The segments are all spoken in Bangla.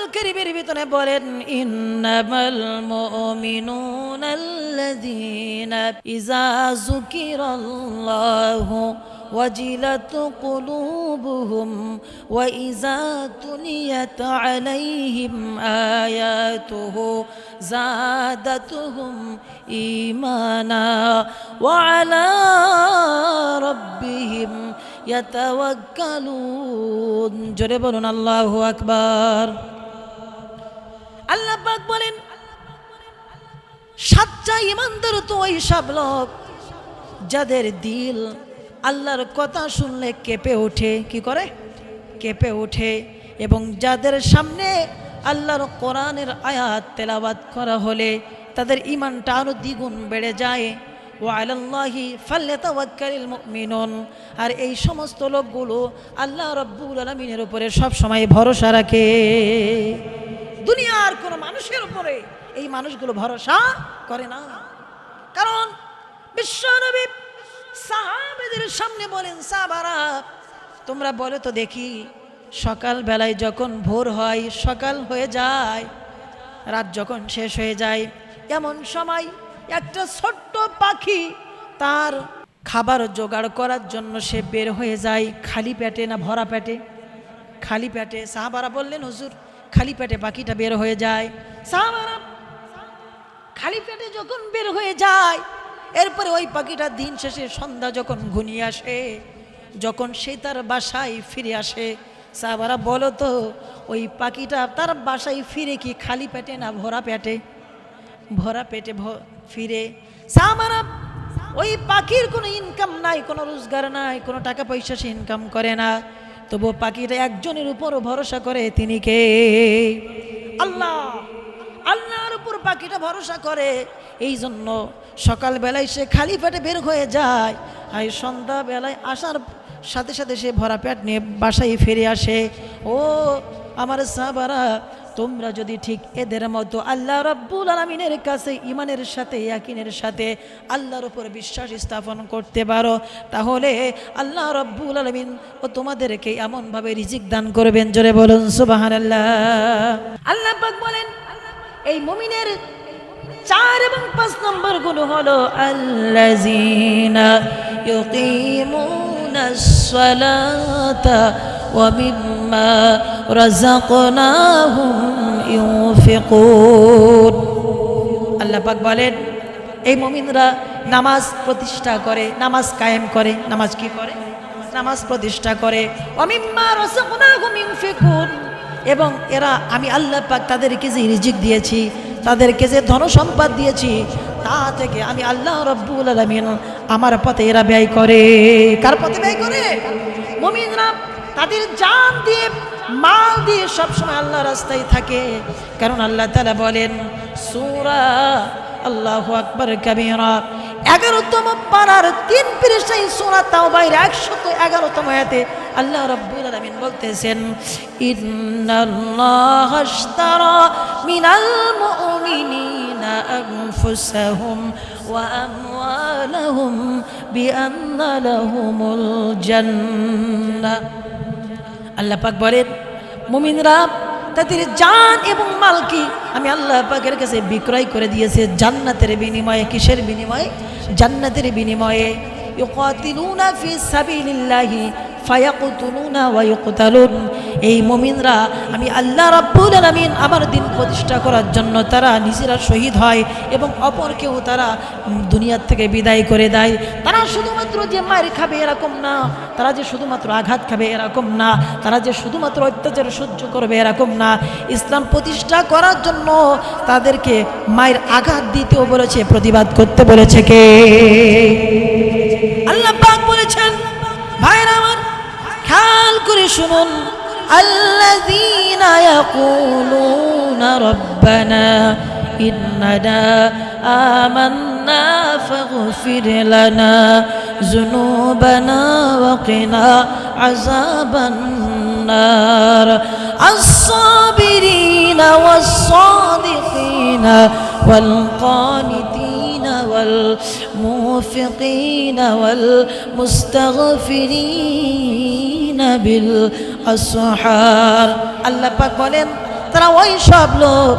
কোরআনুল কারীমের ভিতরে বলেন ইন্নামাল মুমিনুনা আল্লাযীনা ইযা যুকিরাল্লাহু وجلت قلوبهم وإذا تليت عليهم آياته زادتهم إيمانا وعلى ربهم يتوكلون جربنا الله أكبر আল্লাহ বলেন সাচ্চা ইমানদার তো ওই সব লোক যাদের দিল আল্লাহর কথা শুনলে কেঁপে ওঠে, কি করে? কেঁপে ওঠে। এবং যাদের সামনে আল্লাহর কোরআনের আয়াত তেলাবাত করা হলে তাদের ইমানটা আরও দ্বিগুণ বেড়ে যায়। ও আলাল্লাহি ফাল্লাতাওয়াক্কালিল মুমিনুন। আর এই সমস্ত লোকগুলো আল্লাহ রব্বুল আলামিনের উপরে সবসময় ভরসা রাখে। দুনিয়ার কোনো মানুষের উপরে এই মানুষগুলো ভরসা করে না। কারণ বিশ্বনবী সাহাবেদের সামনে বলেন, সাহাবারা, তোমরা বলে তো দেখি সকাল বেলায় যখন ভোর হয়, সকাল হয়ে যায়, রাত যখন শেষ হয়ে যায়, এমন সময় একটা ছোট্ট পাখি তার খাবার জোগাড় করার জন্য সে বের হয়ে যায়, খালি পেটে না ভরা পেটে। খালি পেটে সাহাবারা বললেন, হুজুর খালি পেটে পাখিটা বের হয়ে যায়। খালি পেটে যখন বের হয়ে যায়, এরপরে ওই পাখিটা দিন শেষে সন্ধ্যা যখন ঘনিয়ে আসে, যখন সে তার বাসায় ফিরে আসে সাহাবারা বলো তো, ওই পাখিটা তার বাসায় ফিরে কি খালি পেটে না ভরা পেটে? ভরা পেটে ফিরে। সাহাবারা ওই পাখির কোনো ইনকাম নাই, কোনো রোজগার নাই, কোনো টাকা পয়সা সে ইনকাম করে না। তবু পাখিটা একজনের উপর ভরসা করে তিনি কে? আল্লাহ। আল্লাহর উপর পাখিটা ভরসা করে। এই জন্য সকালবেলায় সে খালি পেটে বের হয়ে যায় আর সন্ধ্যাবেলায় আসার সাথে সাথে সে ভরা পেট নিয়ে বাসায় ফিরে আসে। ও আমার সাহাবারা তোমরা যদি ঠিক এদের মতো আল্লাহ রব্বুল আলমিনের কাছে ইমানের সাথে, ইয়াকিনের সাথে আল্লাহর উপর বিশ্বাস স্থাপন করতে পারো, তাহলে আল্লাহ রব্বুল আলমিন ও তোমাদেরকে এমনভাবে রিজিক দান করবেন। জোরে বলুন সুবাহান আল্লাহ আল্লাহ বলেন, এই মুমিনের চার এবং পাঁচ নম্বরগুলো হলো, আল্লাযীনা মিম্মা রাযাকনাহুম ইউনফিকুন আল্লাহ পাক বলেন, এই মুমিনরা নামাজ প্রতিষ্ঠা করে, নামাজ কায়েম করে, নামাজ কি করে? নামাজ প্রতিষ্ঠা করে। অমিম্মা রাযাকনাহুম ইউনফিকুন। এবং এরা, আমি আল্লাহ পাক তাদেরকে যে রিজিক দিয়েছি, তাদেরকে যে ধন সম্পদ দিয়েছি, তা থেকে আমি আল্লাহ রব্বুল আলমিন আমার পথে এরা ব্যয় করে। কার পথে ব্যয় করে? মমিনরা তাদের জান দিয়ে, মাল দিয়ে সবসময় আল্লাহ রাস্তায় থাকে। কারণ আল্লাহ তালা বলেন, সুরা আল্লাহ আকবর কাবিরা। এগারোতম পাড়ার তিন পৃষ্ঠায় সোনা তাও বাইরে একশত এগারোতম এতে আল্লাহ রব্বুল আলামিন বলতেছেন মিনাল মুমিনিনা আনফুসাহুম ওয়া আমওয়ালাহুম আল্লাহ পাক বলেন মুমিনরা তাদের জান এবং মালকি আমি আল্লাহ পাকের কাছে বিক্রয় করে দিয়েছে জান্নাতের বিনিময়ে, কিসের বিনিময়ে? জান্নাতের বিনিময়ে। ইউকাতিলুনা ফি সাবিলিল্লাহি ফায়াকুতুলুনা ওয়া ইউকতালুন এই মুমিনরা, আমি আল্লাহ রাব্বুল আলামিন আমার দিন প্রতিষ্ঠা করার জন্য তারা নিজেরা শহীদ হয় এবং অপরকেও তারা দুনিয়ার থেকে বিদায় করে দেয়। তারা শুধুমাত্র যে মায়ের খাবে এরকম না, তারা যে শুধুমাত্র আঘাত খাবে এরকম না, তারা যে শুধুমাত্র অত্যাচার সহ্য করবে এরকম না। ইসলাম প্রতিষ্ঠা করার জন্য তাদেরকে মায়ের আঘাত দিতেও বলেছে, প্রতিবাদ করতে বলেছে কে? খেয়াল করে শুনুন الذين يقولون ربنا إننا آمنا فاغفر لنا ذنوبنا وقنا عذاب النار الصابرين والصادقين والقانتين والموفقين والمستغفرين বিল আসহার। আল্লাহ পাক বলেন, তারা ওই সব লোক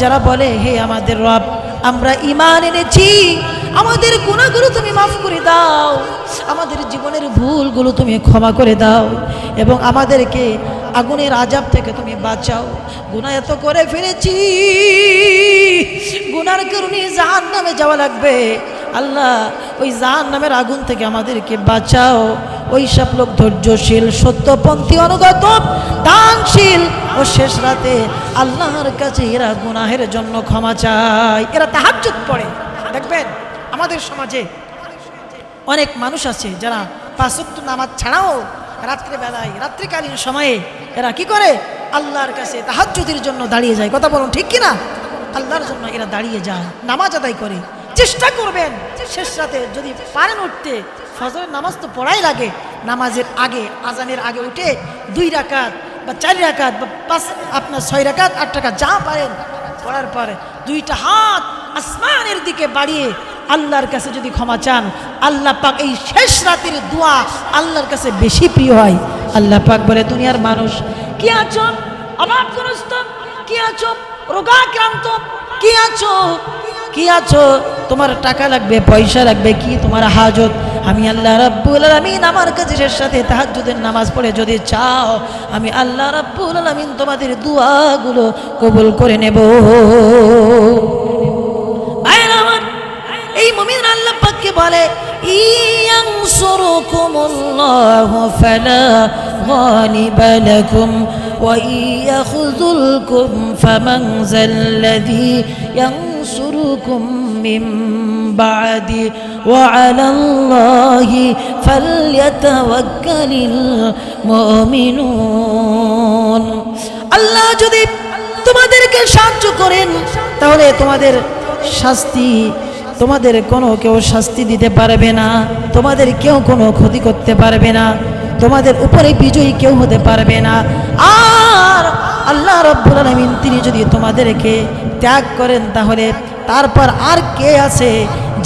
যারা বলে, হে আমাদের রব, আমরা ইমান এনেছি। আমাদের গুণাগুলো তুমি মাফ করে দাও। আমাদের জীবনের ভুলগুলো তুমি ক্ষমা করে দাও এবং আমাদেরকে আগুনের আজাব থেকে তুমি বাঁচাও। গুণা এত করে ফিরেছি গুনার কারণে জাহান নামে যাওয়া লাগবে। আল্লাহ ওই জাহান নামের আগুন থেকে আমাদেরকে বাঁচাও। ওই সব লোক ধৈর্যশীল, সত্যপন্থী, অনুগত, দানশীল। ও শেষ রাতে আল্লাহর কাছে এরা গুনাহের জন্য ক্ষমা চায়। এরা তাহাজ্জুদ পড়ে। দেখবেন, আমাদের সমাজে অনেক মানুষ আছে যারা পাঁচক্ত নামাজ ছাড়াও রাত্রেবেলায়, রাত্রিকালীন সময়ে এরা কি করে? আল্লাহর কাছে তাহাজ্জুদের জন্য দাঁড়িয়ে যায়। কথা বলুন ঠিক কিনা? আল্লাহর জন্য এরা দাঁড়িয়ে যায়, নামাজ আদায় করে। চেষ্টা করবেন। শেষ রাতে যদি পারেন উঠতে, ফজরের নামাজ তো পড়াই লাগে। নামাজের আগে, আজানের আগে উঠে দুই রাকাত বা চার রাকাত বা পাঁচ, আপনার ছয় রাকাত, আট টাকা যা পারেন পড়ার পরে দুইটা হাত আসমানের দিকে বাড়িয়ে আল্লাহর কাছে যদি ক্ষমা চান, আল্লাহ পাক এই শেষ রাতের দোয়া আল্লাহর কাছে বেশি প্রিয় হয়। আল্লাহ পাক বলে, দুনিয়ার মানুষ, কি আছো? অভাবগ্রস্ত? কি আছো? রোগাক্রান্ত? কি আছো? কি আছো তোমার টাকা লাগবে পয়সা লাগবে কি তোমার হাজত আমি আল্লাহ রাব্বুল আলামিন আমার কাছে শেষ সাথে তাহাজ্জুদের নামাজ পড়ে যদি চাও আমি আল্লাহ রাব্বুল আলামিন তোমাদের দুয়াগুলো কবুল করে নেব ভাইরা আমার এই মুমিন আল্লাহ পাককে বলে ইয়ানসুরুকুমুল্লাহু ফালা গালিবা লাকুম وإن يخذلكم فمن ذا الذي ينصركم من بعد وعلى الله فليتوكل المؤمنون আল্লাহ যদি তোমাদেরকে সাহায্য করেন তাহলে তোমাদের শাস্তি তোমাদের কোনো কেউ শাস্তি দিতে পারবে না তোমাদের কেউ কোনো ক্ষতি করতে পারবে না তোমাদের উপরে বিজয়ী কেউ হতে পারবে না আর আল্লাহ রব্বুল আলমিন তিনি যদি তোমাদেরকে ত্যাগ করেন তাহলে তারপর আর কে আছে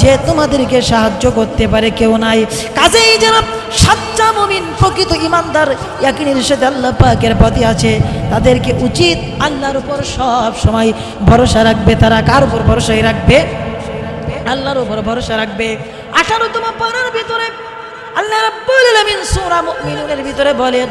যে তোমাদেরকে সাহায্য করতে পারে কেউ নাই? কাজেই যেন সাচ্চা মুমিন, প্রকৃত ইমানদার ইয়াকিনের সাথে আল্লাহ পাকের প্রতি আছে। তাদেরকে উচিত আল্লাহর উপর সব সময় ভরসা রাখবে। তারা কার উপর ভরসাই রাখবে? আল্লাহর উপর ভরসা রাখবে। আঠারোতম পাড়ার ভিতরে আল্লাহ রাব্বুল আলামিন সূরা মুমিনুনের ভিতরে বলেন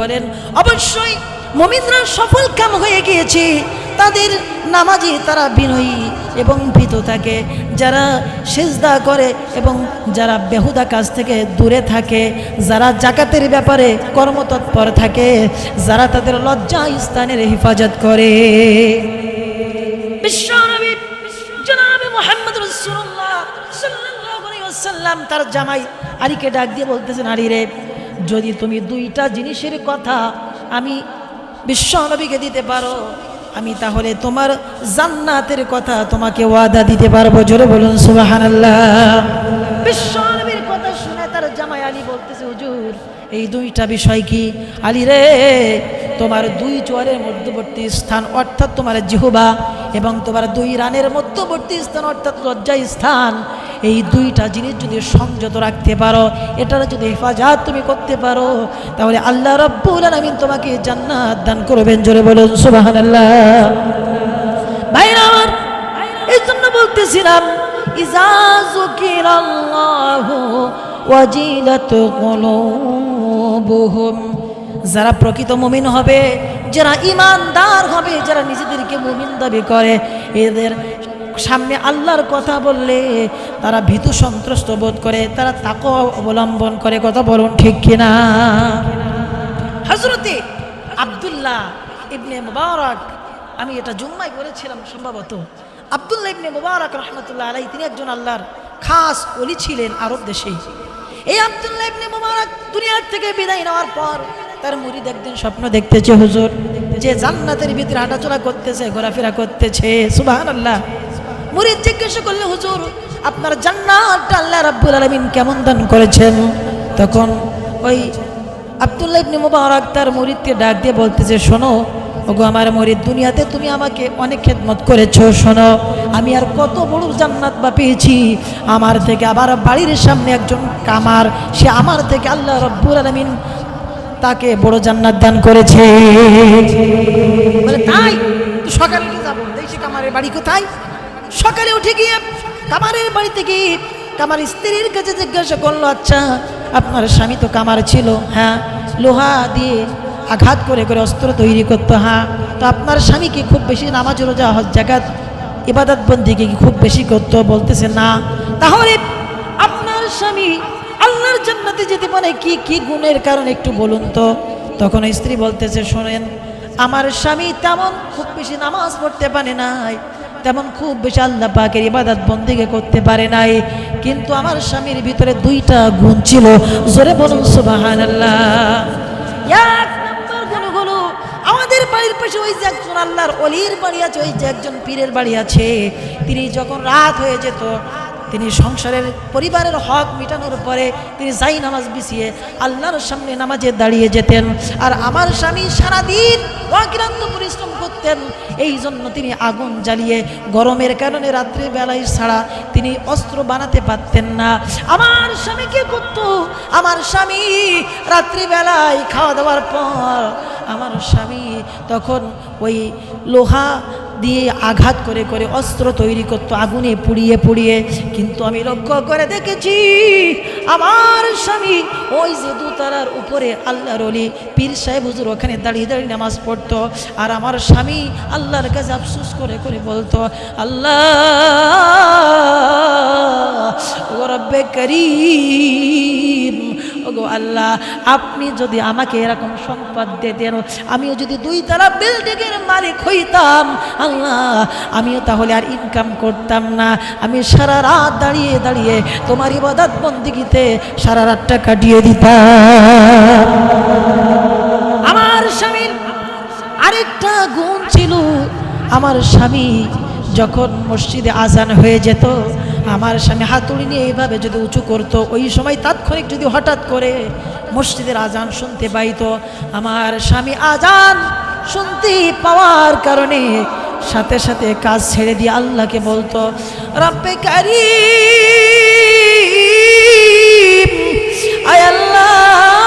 বলেন, অবশ্যই মুমিনরা সফল কাম হয়ে গিয়েছে। তাদের নামাজি তারা বিনয়ী এবং ভীত থাকে। যারা সেজদা করে এবং যারা বেহুদা কাজ থেকে দূরে থাকে, যারা জাকাতের ব্যাপারে কর্মতৎপর থাকে, যারা তাদের লজ্জা স্থানের হেফাজত করে। তার জামাই আলীকে ডাক দিয়ে বলতেছেন, আলী রে যদি তুমি দুইটা জিনিসের কথা আমি বিশ্বনবীকে দিতে পারো, আমি তাহলে তোমার জান্নাতের কথা তোমাকে ওয়াদা দিতে পারব। জোরে বলুন, সুবহানাল্লাহ। বিশ্বনবীর কথা শুনে তার জামাই আলী বলতেছে, হুজুর, এই দুইটা বিষয় কি? আলী রে তোমার দুই চোয়ারের মধ্যবর্তী স্থান, অর্থাৎ তোমার জিহুবা এবং তোমার দুই রানের মধ্যবর্তী স্থান, অর্থাৎ লজ্জা স্থান, এই দুইটা জিনিস যদি সংযত রাখতে পারো, এটার যদি হেফাজত তুমি করতে পারো, তাহলে আল্লাহ রব্বুল আলামিন তোমাকে জান্নাত দান করবেন। জোরে বলুন, সুবহানাল্লাহ। ভাইরা আমার এই জন্য বলতেছিলাম, ইজা যুকিরাল্লাহু ওয়াজিলাত কুলুবুহুম। যারা প্রকৃত মুমিন হবে, যারা ইমানদার হবে, যারা নিজেদেরকে মুমিন দাবি করে, এদের সামনে আল্লাহর কথা বললে তারা ভীতু সন্ত্রস্ত বোধ করে, তারা তাকে অবলম্বন করে। কথা বলুন ঠিক কিনা? হজরতে আবদুল্লাহ ইবনে মুবারক, আমি এটা জুম্মাই বলেছিলাম সম্ভবত। আবদুল্লাহ ইবনে মুবারক রহমতুল্লাহ আলাই তিনি একজন আল্লাহর খাস অলি ছিলেন আরব দেশে। এই আবদুল্লাহ ইবনে মুবারক দুনিয়ার থেকে বিদায় নেওয়ার পর তার মুরিদ একদিন স্বপ্ন দেখতেছে, হুজুর, যে জান্নাতের ভিতরে হাঁটাচলা করতেছে, ঘোরাফেরা করতেছে সুবাহান আল্লাহ মুরিদ জিজ্ঞাসা করলে, হুজুর, আপনার জান্নাতটা আল্লাহ রাব্বুল আলামিন কেমন দান করেছেন? তখন ওই আব্দুল্লাহ ইবনে মুবারক তার মুরিদকে ডাক দিয়ে বলতেছে, শোনো, ওগো আমার মরিদ, দুনিয়াতে তুমি আমাকে অনেক খেদমত করেছ, শোনো, আমি আর কত বড় জান্নাত বা পেয়েছি। আমার থেকে আবার বাড়ির সামনে একজন কামার, সে আমার থেকে আল্লাহ রব্বুল আলমিন তাকে বড় জান্নাত দান করেছে। বলে, তাই? সকালে যাব। দেখছি কামারের বাড়ি কোথায়? সকালে উঠে গিয়ে কামারের বাড়িতে গিয়ে কামার স্ত্রীর কাছে জিজ্ঞাসা করল আচ্ছা আপনার স্বামী তো কামার ছিল হ্যাঁ? লোহা দিয়ে আঘাত করে করে অস্ত্র তৈরি করতো হ্যাঁ? তো আপনার স্বামী কি খুব বেশি নামাজ রোজা, হজ জাগাত ইবাদত বন্দিকে কি খুব বেশি করতো? বলতেছে, না। তাহলে আপনার স্বামী জান্নাতে যেতে পারে? কি কি গুণের কারণ একটু বলুন তো? তখন স্ত্রী বলতেছে, শোনেন, আমার স্বামী তেমন খুব বেশি নামাজ পড়তে পারে নাই, তেমন খুব বেশি আল্লাহ পাকের ইবাদত বন্দিকে করতে পারে নাই, কিন্তু আমার স্বামীর ভিতরে দুইটা গুণ ছিল। জোরে বলুন সুবাহান এক নম্বর গুণগুলো আমাদের বাড়ির পাশে ওই যে একজন আল্লাহর অলির বাড়ি আছে, ওই যে একজন পীরের বাড়ি আছে, তিনি যখন রাত হয়ে যেত তিনি সংসারের পরিবারের হক মিটানোর পরে তিনি যাই নামাজ বিছিয়ে আল্লাহর সামনে নামাজে দাঁড়িয়ে যেতেন আর আমার স্বামী সারাদিন অক্লান্ত পরিশ্রম করতেন। এই জন্য তিনি আগুন জ্বালিয়ে গরমের কারণে রাত্রে বেলায় ছাড়া তিনি অস্ত্র বানাতে পারতেন না। আমার স্বামী কে করতো? আমার স্বামী রাত্রিবেলায় খাওয়া দাওয়ার পর আমার স্বামী তখন ওই লোহা দিয়ে আঘাত করে করে অস্ত্র তৈরি করতো, আগুনে পুড়িয়ে পুড়িয়ে। কিন্তু আমি লক্ষ্য করে দেখেছি, আমার স্বামী ওই যে দুতারার উপরে আল্লাহর অলি পীর সাহেব হুজুর ওখানে দাঁড়িয়ে দাঁড়িয়ে নামাজ পড়তো। আর আমার স্বামী আল্লাহর কাছে আফসুস করে করে বলতো, আল্লাহ রব্বে করিম ওগো আল্লাহ, আপনি যদি আমাকে এরকম সম্পদ দিতেন, আমিও যদি দুই তারা বিল্ডিংয়ের মালিক হইতাম, আল্লাহ, আমিও তাহলে আর ইনকাম করতাম না। আমি সারা রাত দাঁড়িয়ে দাঁড়িয়ে তোমার ইবাদত বন্দিগিতে সারা রাতটা কাটিয়ে দিতাম। আমার স্বামীর আরেকটা গুণ ছিল, আমার স্বামী যখন মসজিদে আজান হয়ে যেত আমার স্বামী হাতুড়ি নিয়ে এইভাবে যদি উঁচু করতো, ওই সময় তাৎক্ষণিক যদি হঠাৎ করে মসজিদের আজান শুনতে পাইতো, আমার স্বামী আজান শুনতে পাওয়ার কারণে সাথে সাথে কাজ ছেড়ে দিয়ে আল্লাহকে বলতো, রব্বে কারিম, আয় আল্লাহ।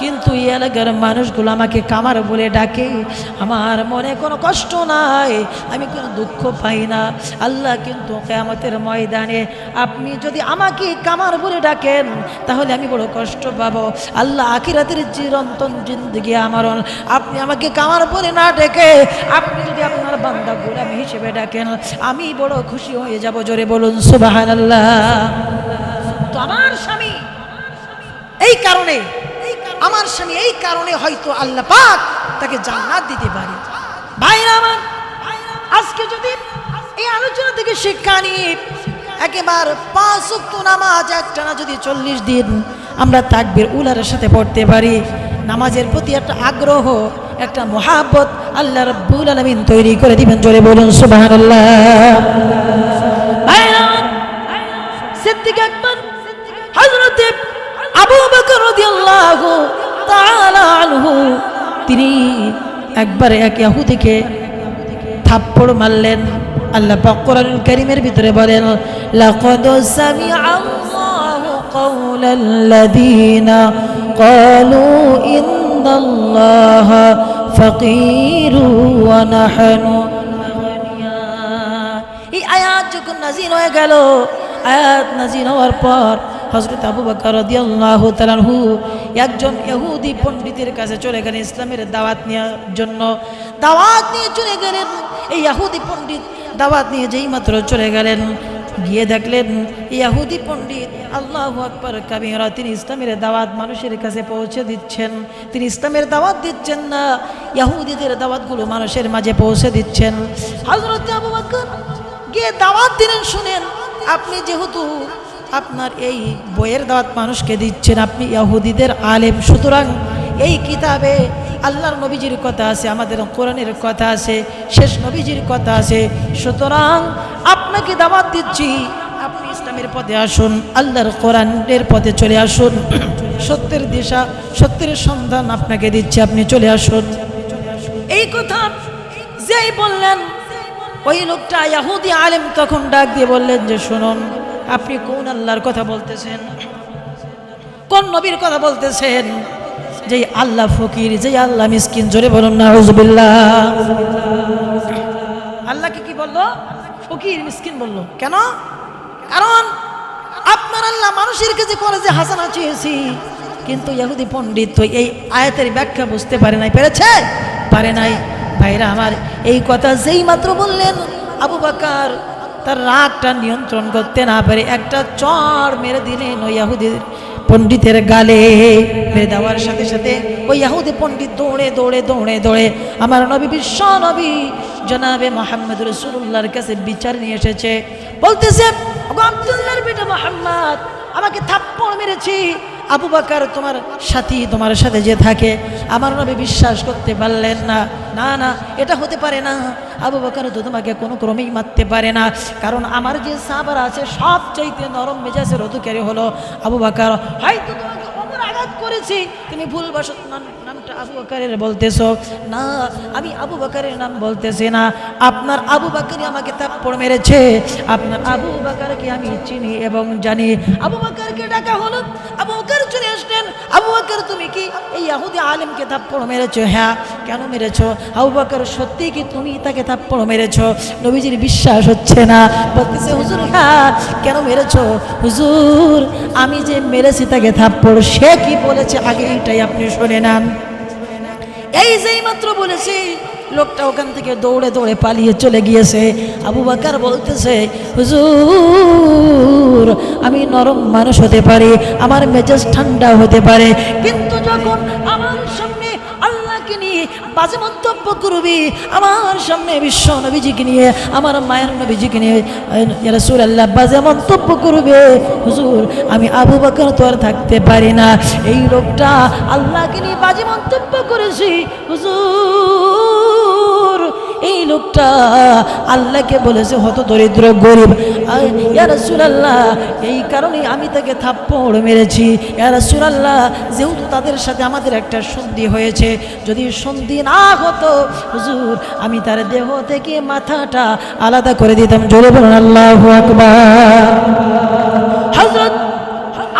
কিন্তু এই এলাকার মানুষগুলো আমাকে কামার বলে ডাকে। আমার মনে কোনো কষ্ট নাই, আমি কোনো দুঃখ পাই না। আল্লাহ কিন্তু কেয়ামতের ময়দানে আপনি যদি আমাকে কামার বলে ডাকেন, তাহলে আমি বড় কষ্ট পাবো। আল্লাহ আখিরাতের চিরন্তন জিন্দগি আমার আপনি আমাকে কামার বলে না ডেকে, আপনি যদি আপনার বান্দা গোলামি হিসেবে ডাকেন, আমি বড় খুশি হয়ে যাব। জোরে বলুন সুবাহ আল্লাহ আমার স্বামী, এই কারণে আমার স্বামী এই কারণে হয়তো আল্লাহ পাক তাকে জান্নাত দিতে পারে। ভাইরা আমার, আজকে যদি এই আলোচনা থেকে শিক্ষা নিয়ে একেবার পাঁচ উক্ত নামাজ, একটানা যদি চল্লিশ দিন আমরা তাকবির উলারের সাথে পড়তে পারি, নামাজের প্রতি একটা আগ্রহ, একটা মহাব্বত আল্লাহ রব্বুল আলমিন তৈরি করে দিবেন, জোরে বলুন সুবাহ সিদ্দিক তাআলা আনহু। তিনি একবার এক ইহুদিকে থাপ্পড় মারলেন। আল্লাহ কোরআনুল কারীমের ভিতরে বলেন, লাকাদ সামিআ আল্লাহু কাওলাল্লাযীনা ক্বালু ইন্নাল্লাহা ফাকীরু ওয়া নাহনু। এই আয়াত যখন নাজিল হয়ে গেল, আয়াত নাজিল হওয়ার পর হজরত আবু বকর রাদিয়াল্লাহু একজন ইহুদি পণ্ডিতের কাছে চলে গেলেন ইসলামের দাওয়াত নেওয়ার জন্য। দাওয়াত নিয়ে চলে গেলেন। এই ইহুদি পণ্ডিত দাওয়াত নিয়ে যেই মাত্র চলে গেলেন, গিয়ে দেখলেন ইয়াহুদি পণ্ডিত আল্লাহ আকবর কাবিরা তিনি ইসলামের দাওয়াত মানুষের কাছে পৌঁছে দিচ্ছেন। তিনি ইসলামের দাওয়াত দিচ্ছেন না ইয়াহুদিদের দাওয়াতগুলো মানুষের মাঝে পৌঁছে দিচ্ছেন। হজরত আবু বকর গিয়ে দাওয়াত দিলেন, শুনেন, আপনি যেহেতু আপনার এই বইয়ের দাওয়াত মানুষকে দিচ্ছেন আপনি ইয়াহুদিদের আলেম। সুতরাং এই কিতাবে আল্লাহর নবীজির কথা আছে, আমাদের কোরআনের কথা আছে, শেষ নবীজির কথা আছে। সুতরাং আপনাকে দাওয়াত দিচ্ছি, আপনি ইসলামের পথে আসুন, আল্লাহর কোরআনের পথে চলে আসুন। সত্যের দিশা, সত্যের সন্ধান আপনাকে দিচ্ছে, আপনি চলে আসুন। এই কথা যেই বললেন, ওই লোকটা ইয়াহুদি আলেম তখন ডাক দিয়ে বললেন যে, শুনুন আপনি কোন আল্লাহর কথা বলতেছেন? কোন নবীর কথা বলতেছেন? যে আল্লাহ ফকির যে আল্লাহ মিসকিন, জোরে বলুন না আল্লাহকে কি বলল? ফকির, মিসকিন বলল। কেন? কারণ আপনার আল্লাহ মানুষের কাছে করে যে হাসানা চেয়েছি, কিন্তু ইহুদি পণ্ডিত তো এই আয়াতের ব্যাখ্যা বুঝতে পারে নাই। পেরেছে? পারে নাই। ভাইরা আমার, এই কথা যেই মাত্র বললেন আবু বাকার তার রাগটা নিয়ন্ত্রণ করতে না পারে। একটা চর মেরে দিলেন ওই ইয়াহুদির পণ্ডিতের গালে। মেরে দেওয়ার সাথে সাথে ওই ইয়াহুদি পণ্ডিত দৌড়ে দৌড়ে দৌড়ে দৌড়ে আমার নবী, বিশ্ব নবী জনাবে মোহাম্মদ রসুল্লাহর কাছে বিচার নিয়ে এসেছে। বলতেছে, "ওগো আব্দুল্লাহর বেটা মোহাম্মদ, আমাকে থাপ্পড় মেরেছি আবু বাকার তোমার সাথী, তোমার সাথে যে থাকে, আমার নবী বিশ্বাস করতে পারলেন না। না না, এটা হতে পারে না। আবু বাকার তো তোমাকে কোনো ক্রমেই মারতে পারে না। কারণ আমার যে সাবার আছে সব চাইতে নরম মেজাজের অধিকারী হলো আবু বাকার। হয়তো তোমাকে অমর আঘাত করেছি। তুমি ভুলবশত নাম- নামটা আবু বাকারের বলতেছো। না, আমি আবু বাকারের নাম বলতেছি না। আপনার আবু বাকারই আমাকে থাপ্পড় মেরেছে। আপনার আবু বাকারকে আমি চিনি এবং জানি। আবু বাকারকে ডাকা হলো। আসলেন, আবু বাকার, তুমি কি এই ইয়াহুদি আলেমকে থাপ্পড় মেরেছো? হ্যাঁ। কেন মেরেছো? আবু বাকার, সত্যি কি তুমি তাকে থাপ্পড় মেরেছো? নবীজির বিশ্বাস হচ্ছে না। বলতেছে, হুজুর হ্যাঁ কেন মেরেছো? হুজুর, আমি যে মেরেছি তাকে থাপ্পড়, সে কি বলেছে? আগে এইটাই আপনি শুনে নেন। এই যেই মাত্র বলেছি লোকটা ওখান থেকে দৌড়ে দৌড়ে পালিয়ে চলে গিয়েছে। আবু বাকার বলতেছে, হুজুর, আমি নরম মানুষ হতে পারি, আমার মেজাজ ঠান্ডা হতে পারে, কিন্তু যখন আমার সামনে আল্লাহকে নিয়ে বাজে মন্তব্য করবি, আমার সামনে বিশ্ব নবীজিকে নিয়ে, আমার মায়ের নবীজিকে নিয়ে রসুল আল্লাহ বাজে মন্তব্য করবে, হুজুর, আমি আবু বাকর তো আর থাকতে পারি না। এই লোকটা আল্লাহকে নিয়ে বাজে মন্তব্য করেছি, হুজুর এই লোকটা আল্লাহকে বলেছে, হত দরিদ্র গরিব। ইয়ারসুলাল্লাহ এই কারণে আমি তাকে থাপ্পড় মেরেছি। ইয়ারসুলাল্লাহ যেহেতু তাদের সাথে আমাদের একটা সন্ধি হয়েছে, যদি সন্ধি না হতো, হুজুর, আমি তার দেহ থেকে মাথাটা আলাদা করে দিতাম। জোরে বলুন, আল্লাহ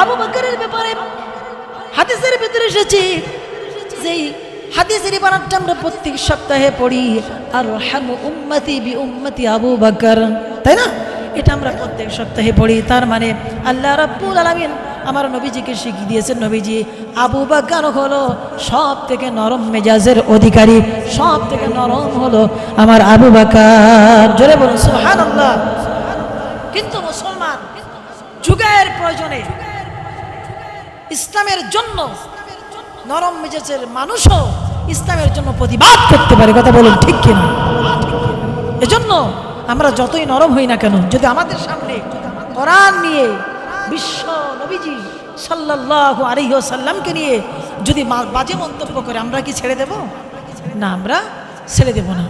আবু বকরের ব্যাপারে হাদিসের ভিতরে এসেছি যেই হাদিসের ইবারতটা আমরা প্রত্যেক সপ্তাহে পড়ি আর হামু উম্মতি বি উম্মতি আবু বকর। তাই না? এটা আমরা প্রত্যেক সপ্তাহে পড়ি। তার মানে আল্লাহ রাব্বুল আলামিন আমার নবীজিকে শিখিয়ে দিয়েছেন, নবীজি, আবু বাকার হলো সব থেকে নরম মেজাজের অধিকারী সব থেকে নরম হলো আমার আবু বাকার। জোরে বলুন, সুবহানাল্লাহ। কিন্তু মুসলমান যুগের প্রয়োজনে ইসলামের জন্য নরম মেজাজের মানুষও ইসলামের জন্য প্রতিবাদ করতে পারে, কথা বলুন ঠিক কিনা? এজন্য আমরা যতই নরম হই না কেন, যদি আমাদের সামনে কোরআন নিয়ে বিশ্ব নবীজি সাল্লাহ আলাইহি সাল্লামকে নিয়ে যদি বাজে মন্তব্য করে, আমরা কি ছেড়ে দেব? না, আমরা ছেড়ে দেব না।